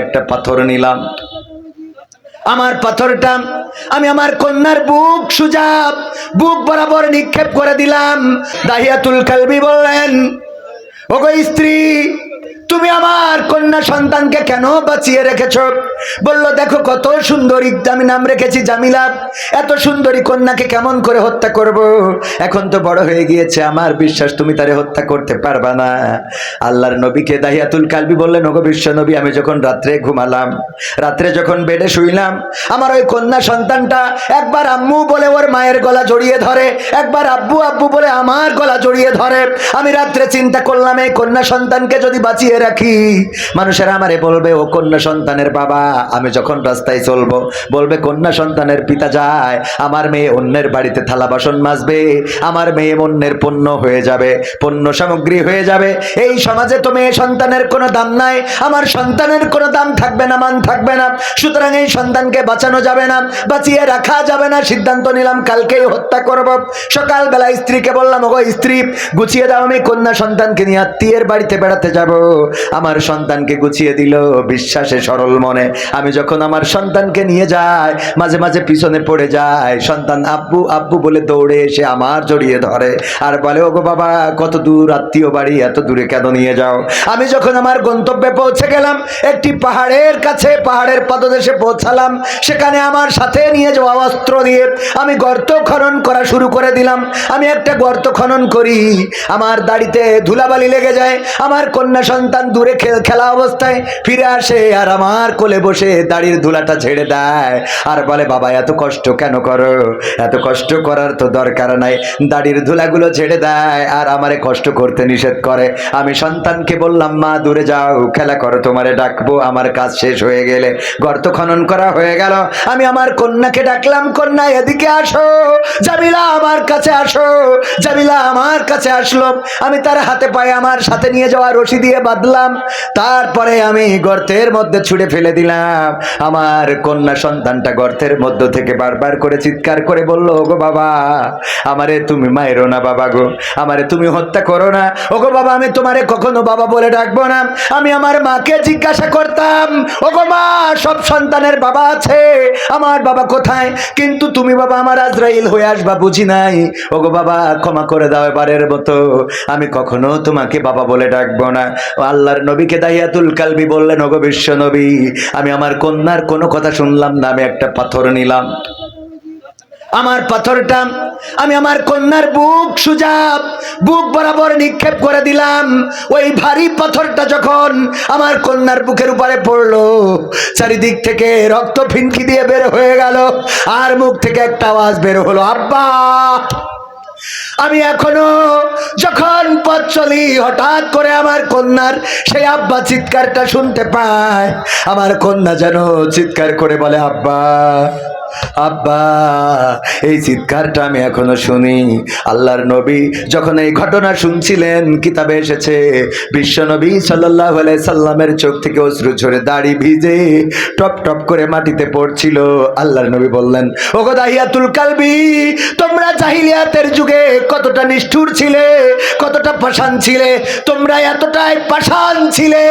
একটা পাথর নিলাম। আমার পাথরটা, আমি আমার কন্যার বুক সুজা, বুক বরাবর নিক্ষেপ করে দিলাম। দাহিয়াতুল কালবি বললেন, ওগো স্ত্রী তুমি আমার কন্যা সন্তানকে কেন বাঁচিয়ে রেখেছ? বলল, দেখো কত সুন্দরী আমি নাম রেখেছি জামিলা। এত সুন্দরী কন্যাকে কেমন করে হত্যা করব? এখন তো বড় হয়ে গিয়েছে আমার বিশ্বাস, তুমি তারে হত্যা করতে পারবা না। আল্লাহর নবীকে দাহিয়াতুল কালবি বললেন, ওগো বিশ্ব নবী, আমি যখন রাত্রে ঘুমালাম, রাত্রে যখন বেডে শুইলাম, আমার ওই কন্যা সন্তানটা একবার আম্মু বলে ওর মায়ের গলা জড়িয়ে ধরে, একবার আব্বু আব্বু বলে আমার গলা জড়িয়ে ধরে। আমি রাত্রে চিন্তা করলাম, এই কন্যা সন্তানকে যদি বাঁচিয়ে রাখি। মানুষেরা আমারে বলবে, ও কন্যা সন্তানের বাবা, আমি যখন রাস্তায় চলবো, বলবে, কন্যা সন্তানের পিতা যায়, আমার মেয়ে অন্যের বাড়িতে থালা বাসন মাজবে, আমার মেয়ে অন্যের পণ্য হয়ে যাবে, পণ্য সামগ্রী হয়ে যাবে। এই সমাজে তো মেয়ে সন্তানের কোনো দাম নাই, আমার সন্তানের কোনো দাম থাকবে না, মান থাকবে না। সুতরাং এই সন্তানকে বাঁচানো যাবে না, বাঁচিয়ে রাখা যাবে না। সিদ্ধান্ত নিলাম, কালকেই হত্যা করব। সকালবেলা স্ত্রীকে বললাম, ওগো স্ত্রী, গুছিয়ে দাও, আমি কন্যা সন্তানকে নিয়ে আত্মীয়ের বাড়িতে বেড়াতে যাব। আমার সন্তানকে গুছিয়ে দিল বিশ্বাসে সরল মনে। আমি যখন আমার সন্তানকে নিয়ে যাই, মাঝে মাঝে পিছনে পড়ে যায় সন্তান আব্বু আব্বু বলে দৌড়ে এসে আমার জড়িয়ে ধরে। আর বলে, ওগো বাবা, কত দূর আত্মীয় বাড়ি, এত দূরে কেন নিয়ে যাও? আমি যখন আমার গন্তব্যে পৌঁছে গেলাম, একটি পাহাড়ের কাছে, পাহাড়ের পদদেশে পৌঁছালাম। সেখানে আমার সাথে নিয়ে যাওয়া অস্ত্র দিয়ে আমি গর্ত খনন করা শুরু করে দিলাম। আমি একটা গর্ত খনন করি। আমার দাড়িতে ধুলাবালি লেগে যায়। আমার কন্যা সন্তান দূরে খে- খেলা অবস্থায় ফিরে আসে আর আমার কোলে বসে দাড়ির ধুলাটা ঝেড়ে দেয়। আর বলে, বাবা, এত কষ্ট কেন করো? এত কষ্ট করার তো দরকার নাই। দাড়ির ধুলাগুলো ঝেড়ে দেয় আর আমারে কষ্ট করতে নিষেধ করে। আমি সন্তানকে বললাম, মা, দূরে যাও, খেলা করো, তোমারে ডাকবো, আমার কাজ শেষ হয়ে গেলে গর্ত খনন করা হয়ে গেল। আমি আমার কন্যাকে ডাকলাম, কন্যা, এদিকে আসো, জামিলা আমার কাছে আসো, জামিলা আমার কাছে আসলো। আমি তার হাতে পায়ে আমার সাথে নিয়ে যাওয়া রশি দিয়ে বাঁধলাম তারপরে আমি গর্তের মধ্যে ছুঁড়ে ফেলে দিলাম। আমার কন্যা সন্তানটা গর্তের মধ্য থেকে বারবার করে চিৎকার করে বলল, ওগো বাবা, আমারে তুমি মায়েরো না বাবা গো, আমারে তুমি হত্যা করো না। ওগো বাবা, আমি তোমারে কখনো বাবা বলে ডাকবো না। আমি আমার মাকে জিজ্ঞাসা করতাম, ওগো মা, সব সন্তানের বাবা আছে, আমার বাবা কোথায়? কিন্তু তুমি বাবা আমার আজরাইল হয়ে আসবা বুঝি নাই। ওগো বাবা, ক্ষমা করে দাও এবারের মতো। আমি কখনো তোমাকে বাবা বলে ডাকবো না। আল্লাহর নবীকে দাহিয়াতুল কালবি বললেন, ওগো বিশ্ব নবী, আমি আমার কন্যার কোনো কথা শুনলাম না, আমি একটা পাথর নিলাম। আমার পাথরটা, আমি আমার কন্যার বুক সুজাব, বুক বরাবর নিক্ষেপ করে দিলাম। ওই ভারী পাথরটা যখন আমার কন্যার বুকের উপরে পড়ল, চারিদিক থেকে রক্ত ফিনকি দিয়ে বের হয়ে গেল, আর মুখ থেকে একটা আওয়াজ বের হলো, আব্বা, আমি এখনও চলি, হঠাৎ করে আমার কন্যার সেই আব্বা চিৎকারটা শুনতে পায়। আমার কন্যা যেন চিৎকার করে বলে, আব্বা আব্বা, এই চিৎকারটা আমি এখনও শুনি। আল্লাহর নবী যখন এই ঘটনা শুনছিলেন, কিতাবে এসেছে, বিশ্ব নবী সাল্লাহ সাল্লামের চোখ থেকে অশ্রু ঝরে দাড়ি ভিজে টপ টপ করে মাটিতে পড়ছিল। আল্লাহর নবী বললেন, ওগো দাহিয়াতুল কালবি, তোমরা জাহিলিয়াতের যুগে কতটা নিষ্ঠুর ছিলে, কতটা পাষাণ ছিলে, তোমরা এতটাই পাষাণ ছিলে,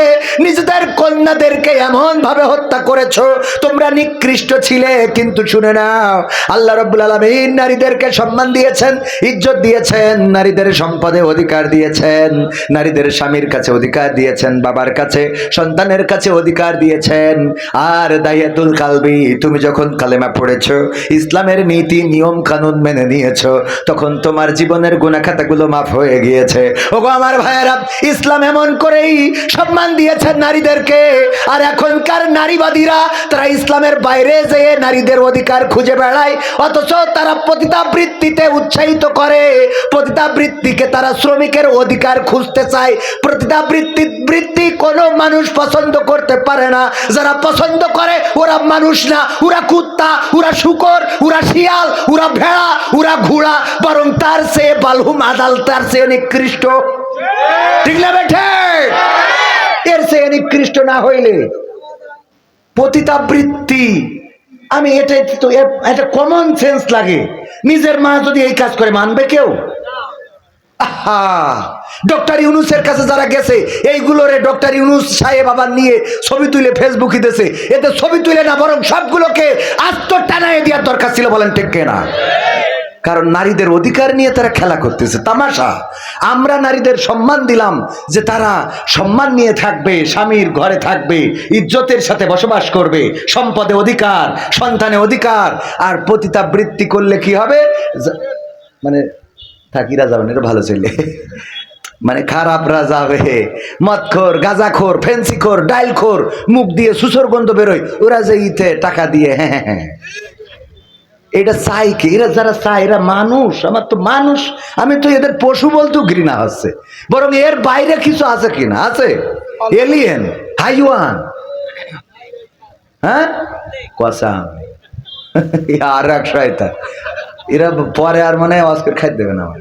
নিজেদের কন্যাদেরকে এমন ভাবে হত্যা করেছ, তোমরা নিকৃষ্ট ছিলে, কিন্তু শুনে নাও। আল্লাহ রব্বুল আলমিন নারীদেরকে সম্মান দিয়েছেন, ইজ্জত দিয়েছেন, নারীদের সম্পদে অধিকার দিয়েছেন, নারীদের স্বামীর কাছে অধিকার দিয়েছেন, বাবার কাছে, সন্তানের কাছে অধিকার দিয়েছেন। আর দাইয়াতুল কালবি, তুমি যখন কালেমা পড়েছ, ইসলামের নীতি, নিয়ম, কানুন মেনে নিয়েছ, তখন তোমার জীবনের গুণাখাতাগুলো মাফ হয়ে গিয়েছে। ওগো আমার ভাইয়েরা, ইসলাম এমন করেই সম্মান দিয়েছেন নারীদেরকে। আর এখনকার নারীবাদীরা, তারা ইসলামের বাইরে যেয়ে নারীদের অধিকার খুঁজে বেড়ায়। অথচ তারা পতিতাবৃত্তিতে উৎসাহিত করে। পতিতাবৃত্তিকে তারা শ্রমিকের অধিকার খুঁজতে চায়। পতিতাবৃত্তি বৃত্তি কোনো মানুষ পছন্দ করতে পারে না। যারা পছন্দ করে, ওরা মানুষ না। ওরা কুত্তা, ওরা শুকর, ওরা শিয়াল, ওরা ভেড়া, ওরা ঘোড়া। বরং তার সে বালহুম আদাল, তার সে নিকৃষ্ট। ঠিক না বেঠে? এর সে নিকৃষ্ট না হইলে পতিতাবৃত্তি আমি এটা তো এটা কমন সেন্স লাগে। নিজের মা যদি এই কাজ করে, মানবে কেউ? আহা! ডক্টর ইউনুসের কাছে যারা গেছে, এইগুলোরে ডক্টর ইউনুস সাহেব আবার নিয়ে ছবি তুলে ফেসবুকে দিয়েছে। এতে ছবি তুলে না, বরং সবগুলোকে আস্ত টানায় দেওয়ার দরকার ছিল বলেন ঠিক না কারণ নারীদের অধিকার নিয়ে তারা খেলা করতেছে, তামাশা। আমরা নারীদের সম্মান দিলাম যে তারা সম্মান নিয়ে থাকবে, স্বামীর ঘরে থাকবে, ইজ্জতের সাথে বসবাস করবে, সম্পদে অধিকার, সন্তানে অধিকার, আর পতিতাবৃত্তি করলে কি হবে? মানে থাকিরা যাবেন এটা ভালো ছেলে। মানে খারাপ খারাপরা যাবে মদখোর, গাঁজাখোর, ফেন্সিখোর, ডাইলখোর, মুখ দিয়ে সুসর গন্ধ বেরোয়, ওরা যে ইতে টাকা দিয়ে হ্যাঁ হ্যাঁ হ্যাঁ। এটা চাই কি? এরা যারা চায়, এরা মানুষ। আমার তো মানুষ, আমি তো এদের পশু বলতেও ঘৃণা হচ্ছে। বরং এর বাইরে কিছু আছে কিনা? আছে? এলিয়েন হাইওয়ান হ্যাঁ? কসাম আর এক শয়তা এরা পরে আর মানে অস্কার খাই দেবে না আমার